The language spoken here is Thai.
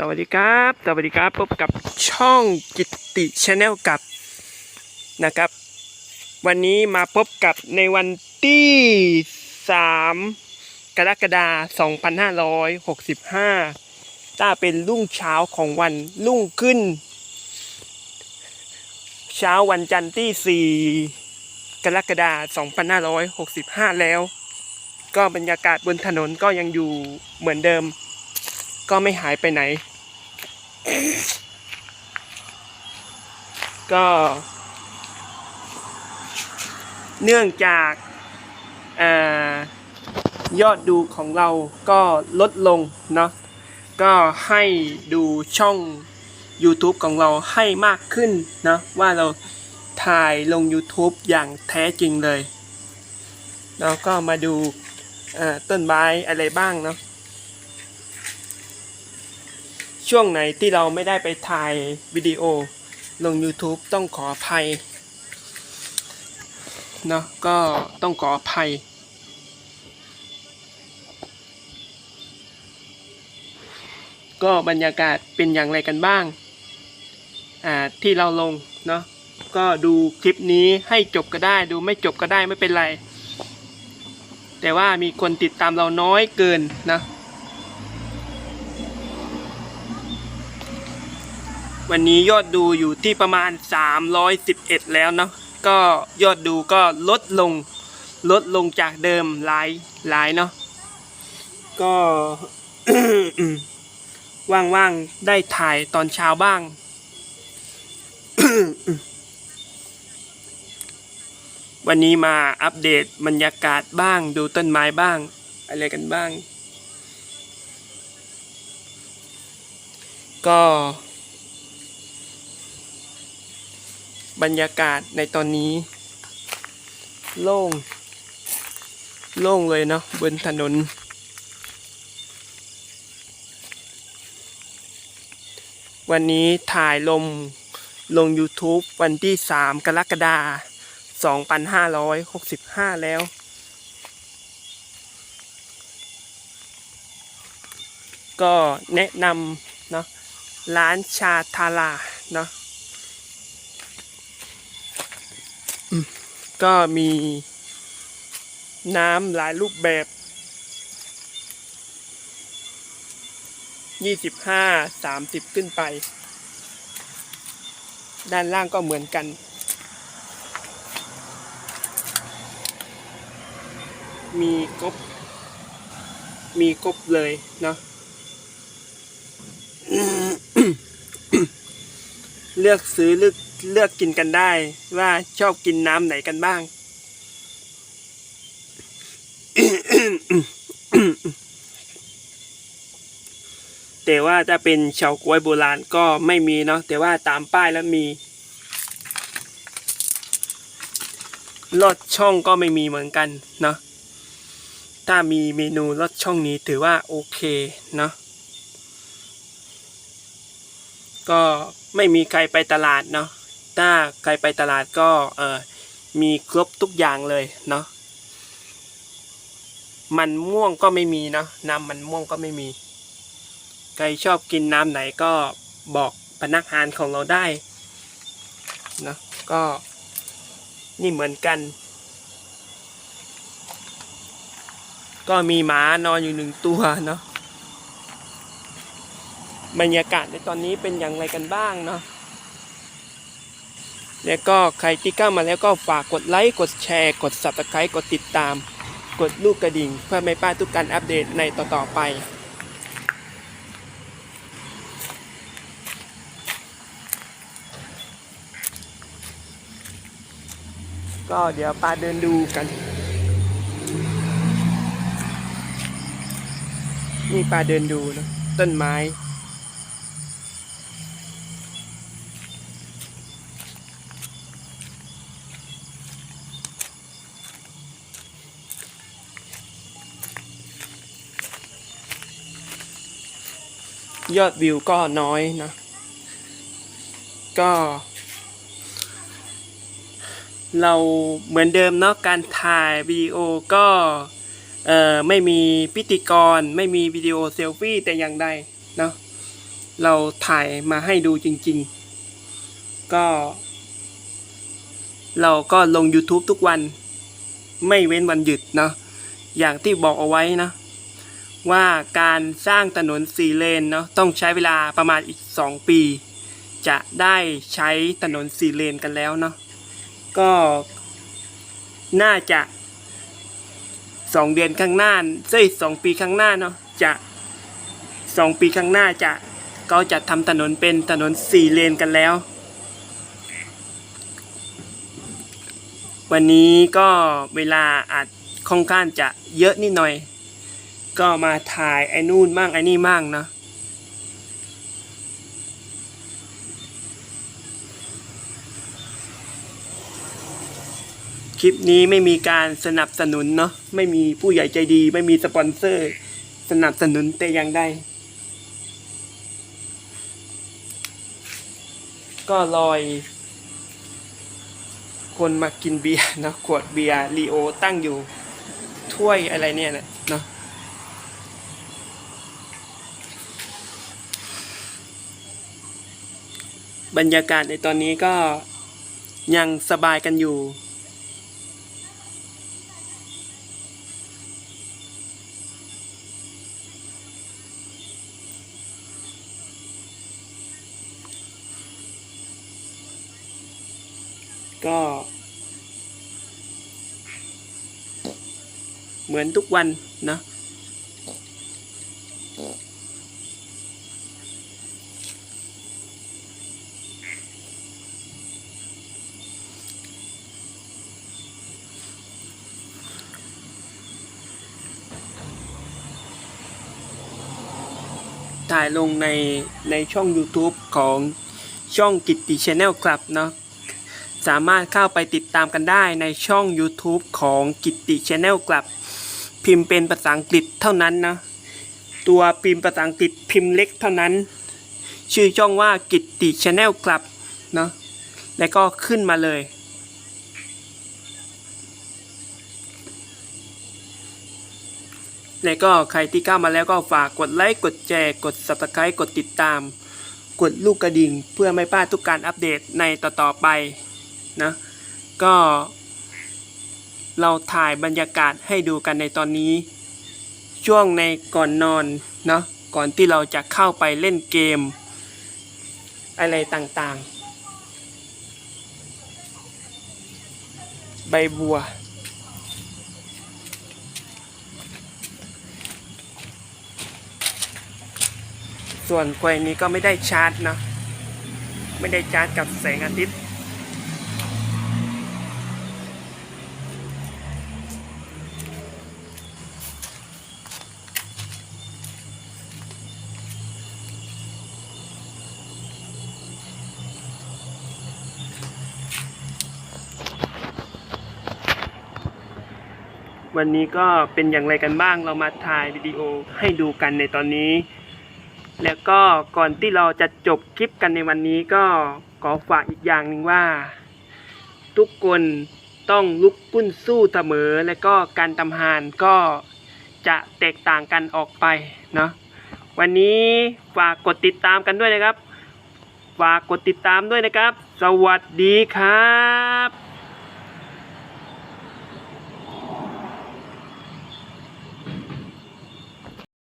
สวัสดีครับ สวัสดีครับพบกับช่องกิตติชาแนลกับนะครับ วันนี้มาพบกับในวันที่ 3 กรกฎาคม2565ถ้าเป็นรุ่งเช้าของวันรุ่งขึ้น เช้าวันจันทร์ที่ 4 กรกฎาคม2565 แล้ว ก็บรรยากาศบนถนนก็ยังอยู่เหมือนเดิม ก็ไม่หายไปไหน ก็ เนื่องจากยอดดูของเราก็ลดลงเนาะก็ให้ดูช่อง YouTube ของเราให้มากขึ้นนะว่าเราถ่ายลง YouTube อย่างแท้จริงเลยแล้วก็มาดูต้นไม้อะไรบ้างเนาะ ช่วงไหนที่เราไม่ได้ไปถ่ายวิดีโอลง YouTube ต้องขออภัยเนาะก็ต้องขออภัย ก็บรรยากาศเป็นอย่างไรกันบ้าง อ่าที่เราลงเนาะก็ดูคลิปนี้ให้จบก็ได้ ดูไม่จบก็ได้ไม่เป็นไร แต่ว่ามีคนติดตามเราน้อยเกินนะ วันนี้ยอดดูอยู่ที่ประมาณ 311 แล้วเนาะก็ยอดดูก็ลดลง ลดลงจากเดิมหลายหลายเนาะก็ว่างๆได้ถ่ายตอนเช้าบ้าง วันนี้มาอัปเดตบรรยากาศบ้างดูต้นไม้บ้าง อะไรกันบ้าง ก็ บรรยากาศในตอนนี้ โล่ง โล่งเลยเนาะบนถนน วันนี้ถ่ายลงลง YouTube วันที่ 3 กรกฎาคม2565 แล้ว ก็แนะนำเนาะร้านชาทาราเนาะ ก็มีน้ำหลายรูปแบบยี่สิบห้าสามสิบขึ้นไป ด้านล่างก็เหมือนกัน มีกบ มีกบเลยเนาะเลือกซื้อเลือก เลือกกินกันได้ ว่าชอบกินน้ำไหนกันบ้าง แต่ว่าถ้าเป็นเฉาก๊วยโบราณก็ไม่มีเนาะแต่ว่าตามป้ายแล้วมีลอดช่องก็ไม่มีเหมือนกันเนาะถ้ามีเมนูลอดช่องนี้ถือว่าโอเคเนาะก็ไม่มีใครไปตลาดเนาะ ถ้าใครไปตลาดก็เออมีครบทุกอย่างเลยเนาะมันม่วงก็ไม่มีเนาะน้ำมันม่วงก็ไม่มี ใครชอบกินน้ำไหนก็บอกพนักงานของเราได้เนาะก็นี่เหมือนกัน ก็มีหมานอนอยู่หนึ่งตัวเนาะบรรยากาศในตอนนี้เป็นอย่างไรกันบ้างเนาะ แล้วก็ใครที่เข้ามาแล้วก็ฝากกดไลค์กดแชร์ กด subscribe กดติดตาม กดลูกกระดิ่ง เพื่อไม่พลาดทุกการอัปเดตในต่อๆไปก็เดี๋ยวปาเดินดูกัน นี่ปาเดินดูนะต้นไม้ ยอดวิวก็น้อยนะ ก็ เราเหมือนเดิมเนาะการถ่ายวิดีโอก็เอ่อไม่มีพิธีกร ไม่มีวิดีโอเซลฟี่แต่อย่างใดเนาะเราถ่ายมาให้ดูจริง ๆ ก็ เราก็ลง YouTube ทุกวัน ไม่เว้นวันหยุดเนาะอย่างที่บอกเอาไว้นะ ว่าการสร้างถนนสี่เลนเนาะต้องใช้เวลาประมาณอีก 2 ปี จะได้ใช้ถนนสี่เลนกันแล้วเนาะก็น่าจะสองเดือนข้างหน้าเอ้ยสองปีข้างหน้าเนาะจะสองปีข้างหน้าจะก็จะทำถนนเป็นถนนสี่เลนกันแล้ว วันนี้ก็เวลาอาจค่อนข้างจะเยอะนิดหน่อย ก็มาถ่ายไอ้นู่นมั่งไอ้นี่มั่งเนาะคลิปนี้ไม่มีการสนับสนุนเนาะไม่มีผู้ใหญ่ใจดี ไม่มีสปอนเซอร์ สนับสนุนแต่อย่างใดก็ลอย คนมากินเบียร์นะขวดเบียร์ลีโอตั้งอยู่ ถ้วยอะไรเนี่ยนะเนาะ บรรยากาศในตอนนี้ก็ยังสบายกันอยู่ ก็ เหมือนทุกวันนะายลงในในช่อง YouTube ของช่องกิตติชแนลครับเนาะสามารถเข้าไปติดตามกันได้ในช่อง YouTube ของกิตติชแนลกลับ พิมพ์เป็นภาษาอังกฤษเท่านั้นนะตัวพิมพ์ภาษาอังกฤษพิมพ์เล็กเท่านั้น ชื่อช่องว่ากิตติชแนลกลับเนาะแล้วก็ขึ้นมาเลย แล้วก็ใครที่เข้ามาแล้วก็ฝากกดไลค์กดแชร์กด subscribe กดติดตาม กดลูกกระดิ่งเพื่อไม่พลาดทุกการอัปเดตในต่อๆไปนะก็ เราถ่ายบรรยากาศให้ดูกันในตอนนี้ ช่วงในก่อนนอนเนาะก่อนที่เราจะเข้าไปเล่นเกม อะไรต่างๆ ใบบัว ส่วนควยนี้ก็ไม่ได้ชาร์จเนาะไม่ได้ชาร์จกับแสงอาทิตย์วันนี้ก็เป็นอย่างไรกันบ้างเรามาถ่ายวิดีโอให้ดูกันในตอนนี้ แล้วก็ก่อนที่เราจะจบคลิปกันในวันนี้ก็ขอฝากอีกอย่างหนึ่งว่า ทุกคนต้องลุกขึ้นสู้เสมอ และก็การทำหานก็จะแตกต่างกันออกไปเนาะวันนี้ฝากกดติดตามกันด้วยนะครับ ฝากกดติดตามด้วยนะครับ สวัสดีครับ